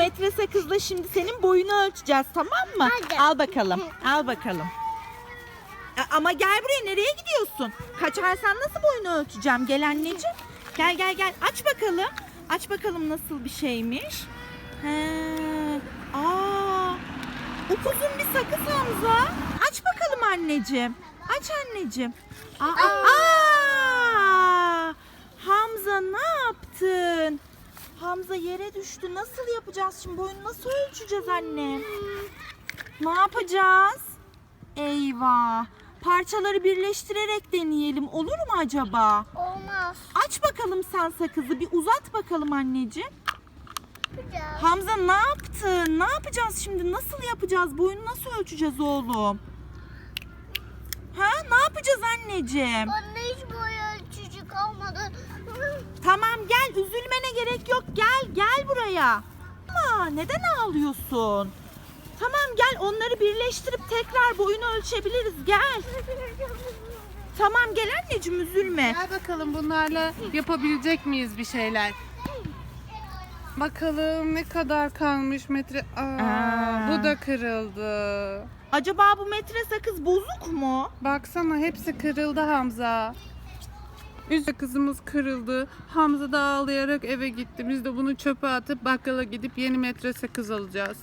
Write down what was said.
metre sakızla şimdi senin boyunu ölçeceğiz tamam mı? Hadi. Al bakalım. Al bakalım. A- Ama gel buraya nereye gidiyorsun? Kaçarsan nasıl boyunu ölçeceğim? Gel anneciğim. Gel gel gel. Aç bakalım. Aç bakalım nasıl bir şeymiş. He. Aa. Upuzun bir sakız Hamza. Aç bakalım anneciğim. Aç anneciğim. Aa, aa. Hamza ne yaptın? Hamza yere düştü. Nasıl yapacağız şimdi? Boyunu nasıl ölçeceğiz anne? Ne yapacağız? Eyvah. Parçaları birleştirerek deneyelim. Olur mu acaba? Olmaz. Aç bakalım sen sakızı. Bir uzat bakalım anneciğim. Yapacağız. Hamza ne yaptın? Ne yapacağız şimdi? Nasıl yapacağız? Boyunu nasıl ölçeceğiz oğlum? Ha? Ne yapacağız anneciğim? Anne hiç boya gerek yok. Gel gel buraya. Ama neden ağlıyorsun? Tamam gel onları birleştirip tekrar boyunu ölçebiliriz. Gel. Tamam gel anneciğim üzülme. Gel bakalım bunlarla yapabilecek miyiz bir şeyler? Bakalım ne kadar kalmış metre. Aa, Aa. bu da kırıldı. Acaba bu metre sakız bozuk mu? Baksana hepsi kırıldı Hamza. Üst kızımız kırıldı. Hamza da ağlayarak eve gitti. Biz de bunu çöpe atıp bakkala gidip yeni metre sakız alacağız.